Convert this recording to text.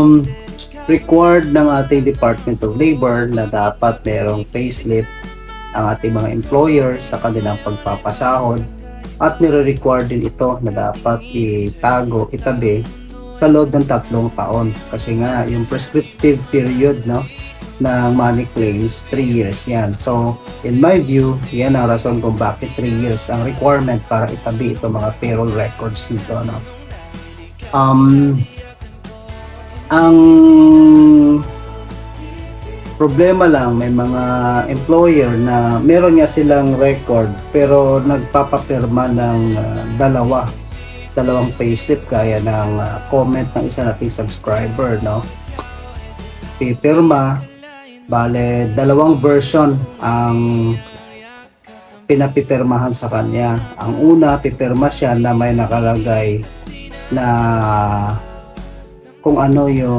Um, required ng ating Department of Labor na dapat merong payslip ang ating mga employer sa kanilang pagpapasahod at nire-require din ito na dapat itago, itabi sa loob ng tatlong taon. Kasi nga yung prescriptive period no ng money claims 3 years yan. So in my view yan ang rason kung bakit 3 years ang requirement para itabi ito mga payroll records nito no. Um ang problema lang may mga employer na meron nga silang record pero nagpapapirma ng ah, dalawa dalawang payslip gaya ng ah, comment ng isa nating subscriber no? Pipirma bale dalawang version ang pinapipirmahan sa kanya. Ang una pipirma siya na may nakalagay na kung ano yung